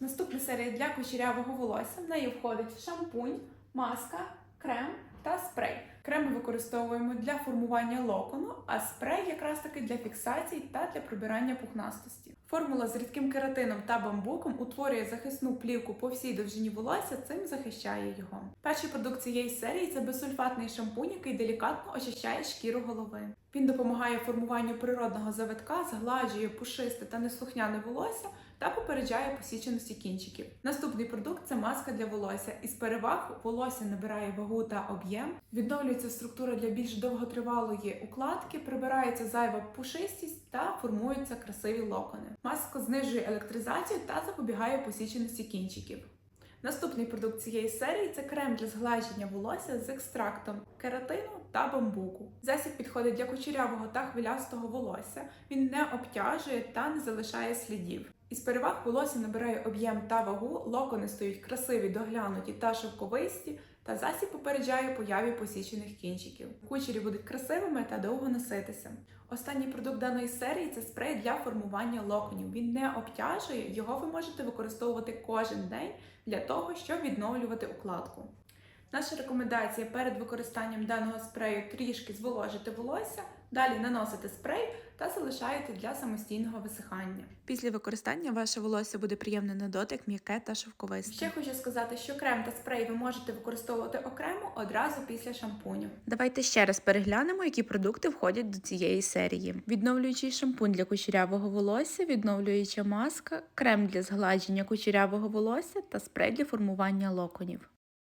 Наступна серія для кучерявого волосся. В неї входить шампунь, маска, крем та спрей. Крем ми використовуємо для формування локону, а спрей якраз таки для фіксації та для прибирання пухнастості. Формула з рідким кератином та бамбуком утворює захисну плівку по всій довжині волосся, цим захищає його. Перший продукт цієї серії це безсульфатний шампунь, який делікатно очищає шкіру голови. Він допомагає формуванню природного завитка, згладжує пушисте та неслухняне волосся та попереджає посіченості кінчиків. Наступний продукт це маска для волосся. Із переваг волосся набирає вагу та об'єм, відновлюється структура для більш довготривалої укладки, прибирається зайва пушистість та формуються красиві локони. Маска знижує електризацію та запобігає посіченості кінчиків. Наступний продукт цієї серії це крем для згладження волосся з екстрактом кератину та бамбуку. Засіб підходить для кучерявого та хвилястого волосся. Він не обтяжує та не залишає слідів. Із переваг волосся набирає об'єм та вагу, локони стають красиві, доглянуті та шовковисті, та засіб попереджає появі посічених кінчиків. Кучері будуть красивими та довго носитися. Останній продукт даної серії це спрей для формування локонів. Він не обтяжує, його ви можете використовувати кожен день для того, щоб відновлювати укладку. Наша рекомендація перед використанням даного спрею трішки зволожити волосся, далі наносити спрей та залишаєте для самостійного висихання. Після використання ваше волосся буде приємне на дотик, м'яке та шовковисте. Ще хочу сказати, що крем та спрей ви можете використовувати окремо одразу після шампуню. Давайте ще раз переглянемо, які продукти входять до цієї серії: відновлюючий шампунь для кучерявого волосся, відновлююча маска, крем для згладження кучерявого волосся та спрей для формування локонів.